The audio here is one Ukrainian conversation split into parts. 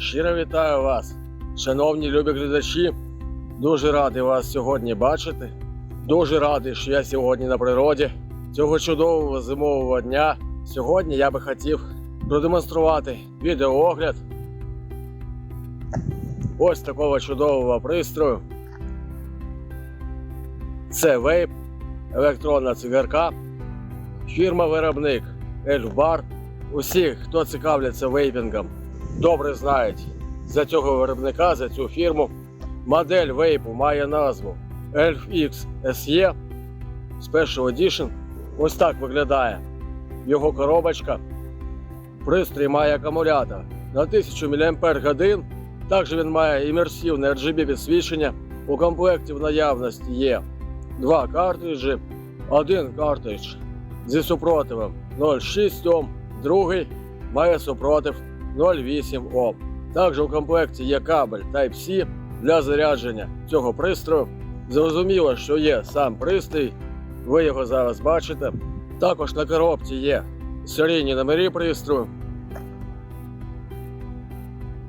Щиро вітаю вас, шановні любі глядачі. Дуже радий вас сьогодні бачити. Дуже радий, що я сьогодні на природі цього чудового зимового дня. Сьогодні я би хотів продемонструвати відеоогляд ось такого чудового пристрою. Це вейп, електронна цигарка, фірма-виробник Ельфбар. Усі, хто цікавляться вейпінгом, добре знають за цього виробника, за цю фірму. Модель вейпу має назву Elf X SE Special Edition. Ось так виглядає його коробочка. Пристрій має акумулятор на 1000 мАч. Також він має імерсивне RGB підсвічення. У комплекті в наявності є два картриджі, один картридж зі супротивом 0,6 Ом, другий має супротив 0,8 Ом. Також у комплекті є кабель Type-C для зарядження цього пристрою. Зрозуміло, що є сам пристрій, ви його зараз бачите. Також на коробці є серійні номери пристрою.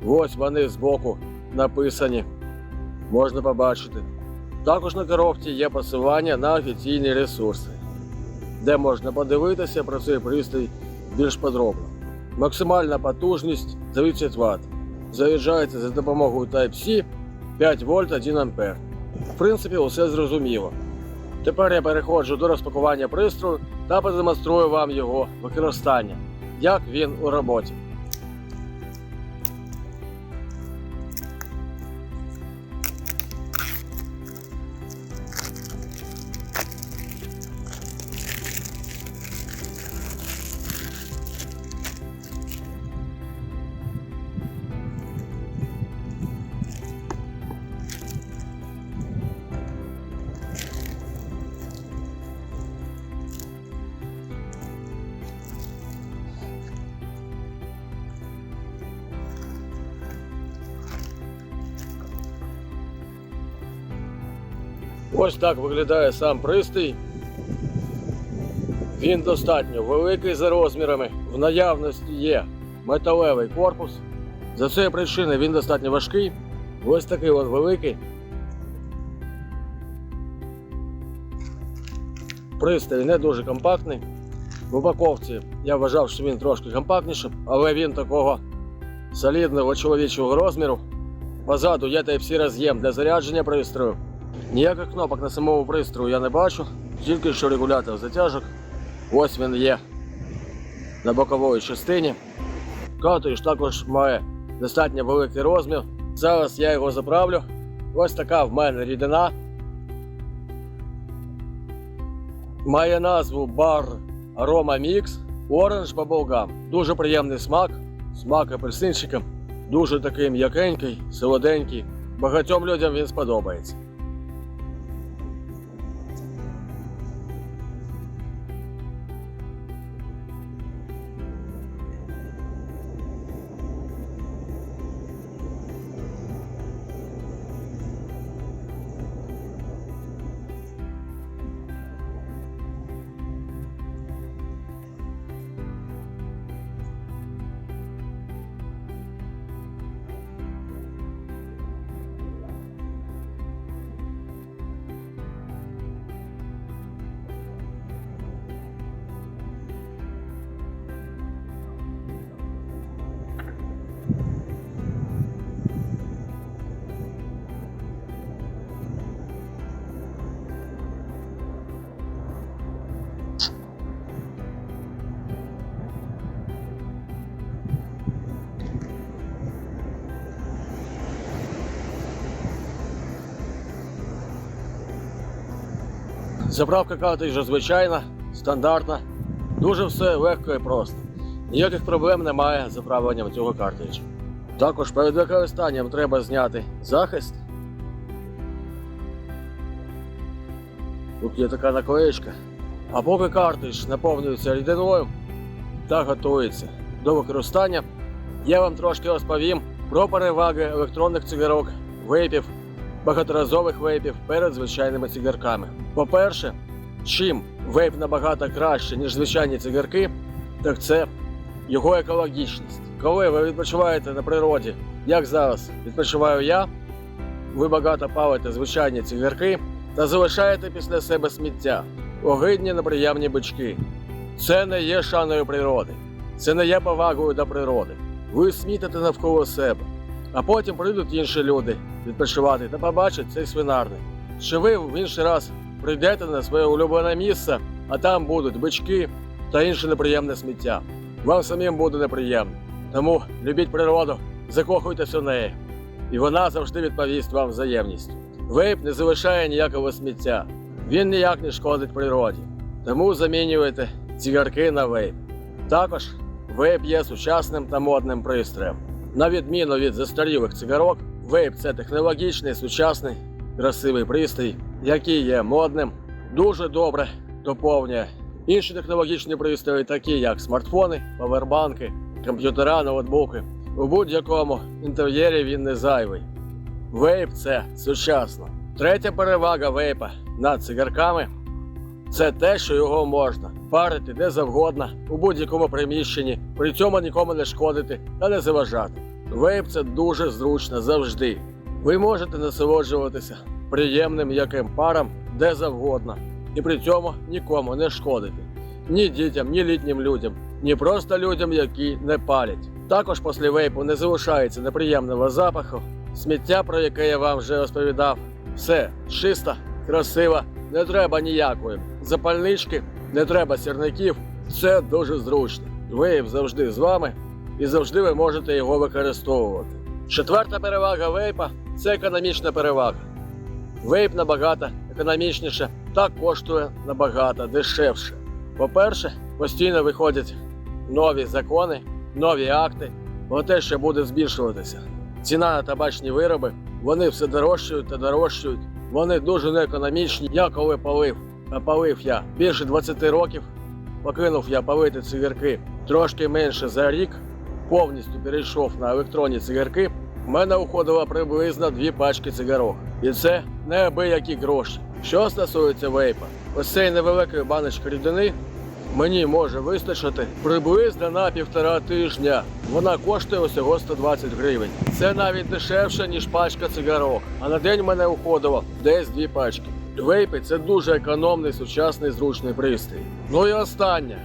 Ось вони збоку написані. Можна побачити. Також на коробці є посилання на офіційні ресурси, де можна подивитися про цей пристрій більш подробно. Максимальна потужність 30 Вт. Заряджається за допомогою Type-C 5 вольт 1 ампер. В принципі, усе зрозуміло. Тепер я переходжу до розпакування пристрою та продемонструю вам його використання, як він у роботі. Ось так виглядає сам пристрій. Він достатньо великий за розмірами. В наявності є металевий корпус. За цієї причини він достатньо важкий. Ось такий от великий. Пристрій не дуже компактний. В упаковці я вважав, що він трошки компактніший, але він такого солідного чоловічого розміру. Позаду є Type-C роз'єм для зарядження пристрою. Ніяких кнопок на самому пристрою я не бачу, тільки що регулятор затяжок. Ось він є на боковій частині. Картридж також має достатньо великий розмір. Зараз я його заправлю. Ось така в мене рідина. Має назву Bar Aroma Mix Orange Bubblegum. Дуже приємний смак, смак апельсинчика. Дуже такий м'якенький, солоденький. Багатьом людям він сподобається. Заправка картриджа звичайна, стандартна. Дуже все легко і просто. Ніяких проблем немає з заправленням цього картриджа. Також перед використанням треба зняти захист. Тут є така наклеєчка. А поки картридж наповнюється рідиною та готується до використання, я вам трошки розповім про переваги електронних цигарок, вейпів, багаторазових вейпів перед звичайними цигарками. По-перше, чим вейп набагато краще, ніж звичайні цигарки, так це його екологічність. коли ви відпочиваєте на природі, як зараз відпочиваю я, ви багато палите звичайні цигарки та залишаєте після себе сміття, огидні неприємні бички. Це не є шаною природи, це не є повагою до природи. Ви смітите навколо себе, а потім прийдуть інші люди відпочивати та побачать цей свинарник. Що ви в інший раз прийдете на своє улюблене місце, а там будуть бички та інше неприємне сміття. Вам самим буде неприємно. Тому любіть природу, закохуйтеся в неї, і вона завжди відповість вам взаємністю. Вейп не залишає ніякого сміття, він ніяк не шкодить природі. Тому замінюйте цигарки на вейп. Також вейп є сучасним та модним пристроєм. На відміну від застарілих цигарок, вейп це технологічний, сучасний, красивий пристрій, який є модним, дуже добре доповнює інші технологічні пристрої, такі як смартфони, павербанки, комп'ютера, ноутбуки. У будь-якому інтер'єрі він не зайвий. Вейп це сучасно. Третя перевага вейпа над цигарками це те, що його можна парити де завгодно, у будь-якому приміщенні, при цьому нікому не шкодити та не заважати. Вейп це дуже зручно завжди. Ви можете насолоджуватися приємним м'яким паром де завгодно, і при цьому нікому не шкодити. Ні дітям, ні літнім людям, ні просто людям, які не палять. Також після вейпу не залишається неприємного запаху, сміття, про яке я вам вже розповідав. Все чисто, красиво, не треба ніякої запальнички, не треба сірників. Все дуже зручно. Вейп завжди з вами і завжди ви можете його використовувати. Четверта перевага вейпа це економічна перевага. Вейп набагато економічніше та коштує набагато дешевше. По-перше, постійно виходять нові закони, нові акти про те, що буде збільшуватися. Ціна на табачні вироби, вони все дорожчають та дорожчають. Вони дуже неекономічні. Я коли палив, а палив я більше 20 років, покинув я палити цигарки трошки менше за рік, повністю перейшов на електронні цигарки. У мене уходило приблизно дві пачки цигарок. І це неабиякі гроші. Що стосується вейпа, ось цієї невеликої баночки рідини мені може вистачити приблизно на півтора тижня. Вона коштує усього 120 гривень. Це навіть дешевше, ніж пачка цигарок. А на день в мене уходило десь дві пачки. Вейпи це дуже економний, сучасний, зручний пристрій. Ну і остання.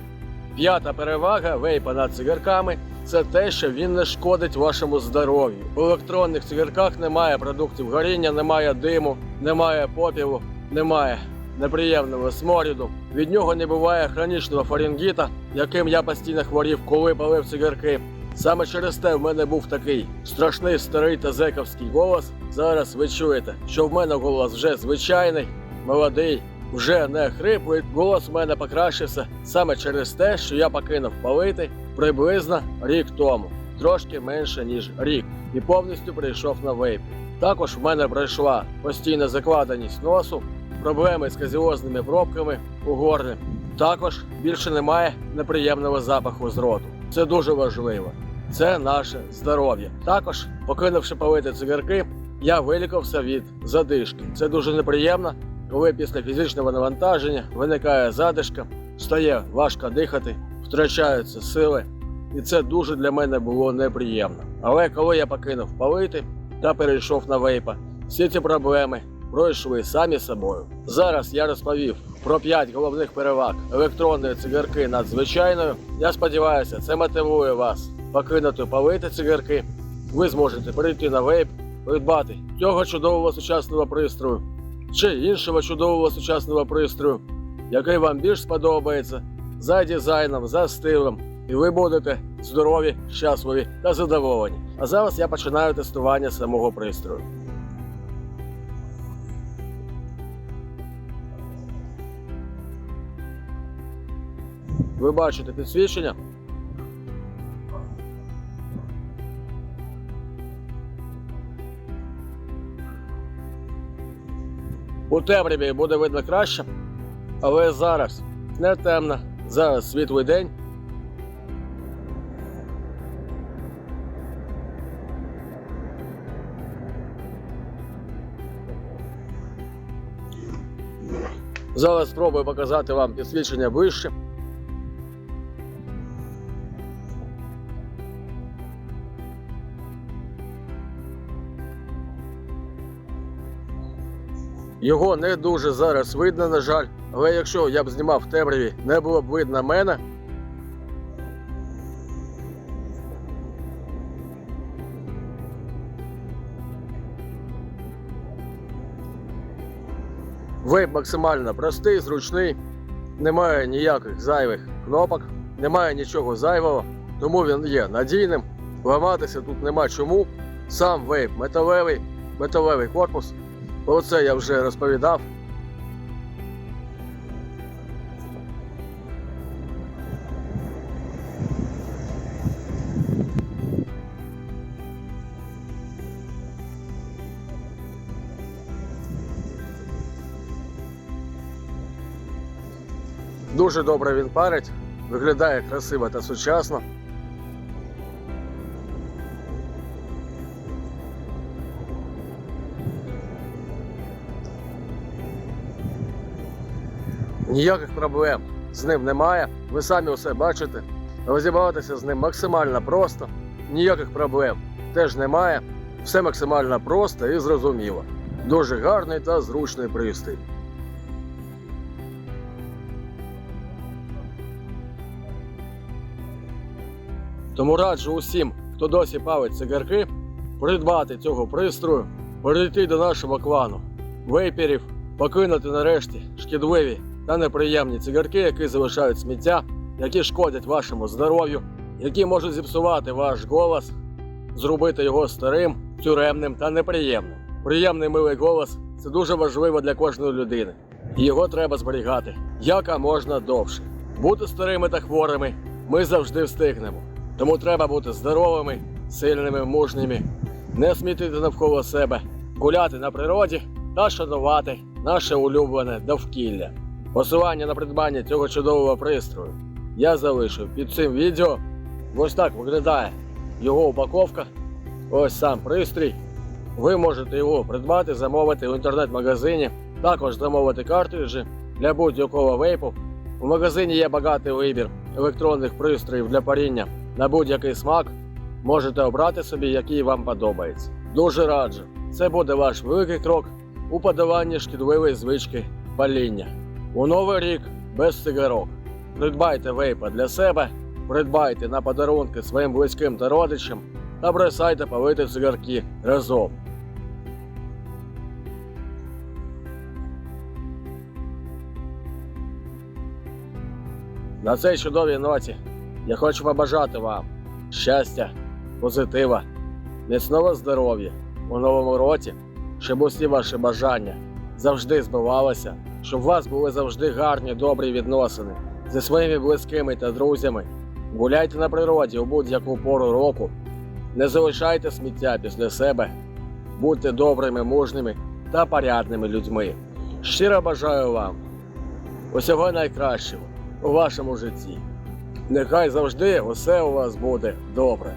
П'ята перевага вейпа над цигарками це те, що він не шкодить вашому здоров'ю. У електронних цигарках немає продуктів горіння, немає диму, немає попілу, немає неприємного сморіду. Від нього не буває хронічного фарингіта, яким я постійно хворів, коли палив цигарки. Саме через те в мене був такий страшний старий та зековський голос. Зараз ви чуєте, що в мене голос вже звичайний, молодий, вже не хриплий. Голос в мене покращився саме через те, що я покинув палити приблизно рік тому, трошки менше ніж рік, і повністю прийшов на вейп. Також в мене пройшла постійна закладеність носу, проблеми з казіозними пробками у горлі. Також більше немає неприємного запаху з роту. Це дуже важливо. Це наше здоров'я. Також, покинувши палити цигарки, я вилікався від задишки. Це дуже неприємно, коли після фізичного навантаження виникає задишка, стає важко дихати, втрачаються сили. І це дуже для мене було неприємно. Але коли я покинув палити та перейшов на вейпа, всі ці проблеми пройшли самі собою. Зараз я розповів про 5 головних переваг електронної цигарки над звичайною. Я сподіваюся, це мотивує вас покинути палити цигарки. Ви зможете перейти на вейп, придбати цього чудового сучасного пристрою чи іншого чудового сучасного пристрою, який вам більш сподобається за дизайном, за стилем. І ви будете здорові, щасливі та задоволені. А зараз я починаю тестування самого пристрою. Ви бачите підсвічення. У темряві буде видно краще, але зараз не темно, зараз світлий день. Зараз спробую показати вам підсвічення вище. Його не дуже зараз видно, на жаль, але якщо я б знімав в темряві, не було б видно мене. Вейп максимально простий, зручний, немає ніяких зайвих кнопок, немає нічого зайвого, тому він є надійним. Ламатися тут нема чому. Сам вейп металевий, металевий корпус. Про це я вже розповідав. Дуже добре він парить, виглядає красиво та сучасно. Ніяких проблем з ним немає. Ви самі усе бачите. Розібратися з ним максимально просто, ніяких проблем теж немає. Все максимально просто і зрозуміло. Дуже гарний та зручний пристрій. Тому раджу усім, хто досі палить цигарки, придбати цього пристрою, перейти до нашого клану, вейперів, покинути нарешті шкідливі та неприємні цигарки, які залишають сміття, які шкодять вашому здоров'ю, які можуть зіпсувати ваш голос, зробити його старим, тюремним та неприємним. Приємний милий голос це дуже важливо для кожної людини. І його треба зберігати яка можна довше. Бути старими та хворими ми завжди встигнемо. Тому треба бути здоровими, сильними, мужніми, не смітити навколо себе, гуляти на природі та шанувати наше улюблене довкілля. Посилання на придбання цього чудового пристрою я залишу під цим відео. Ось так виглядає його упаковка. Ось сам пристрій. Ви можете його придбати, замовити в інтернет-магазині, також замовити картриджі для будь-якого вейпу. У магазині є багатий вибір електронних пристроїв для паріння на будь-який смак. Можете обрати собі, який вам подобається. Дуже раджу. Це буде ваш великий крок у подоланні шкідливої звички паління. У новий рік без цигарок. Придбайте вейпа для себе, придбайте на подарунки своїм близьким та родичам та бросайте палити цигарки разом. На цій чудовій ноті я хочу побажати вам щастя, позитива, міцного здоров'я у новому році, щоб усі ваші бажання завжди збивалися, щоб у вас були завжди гарні, добрі відносини зі своїми близькими та друзями. Гуляйте на природі у будь-яку пору року, не залишайте сміття після себе, будьте добрими, мужніми та порядними людьми. Щиро бажаю вам усього найкращого у вашому житті. Нехай завжди усе у вас буде добре.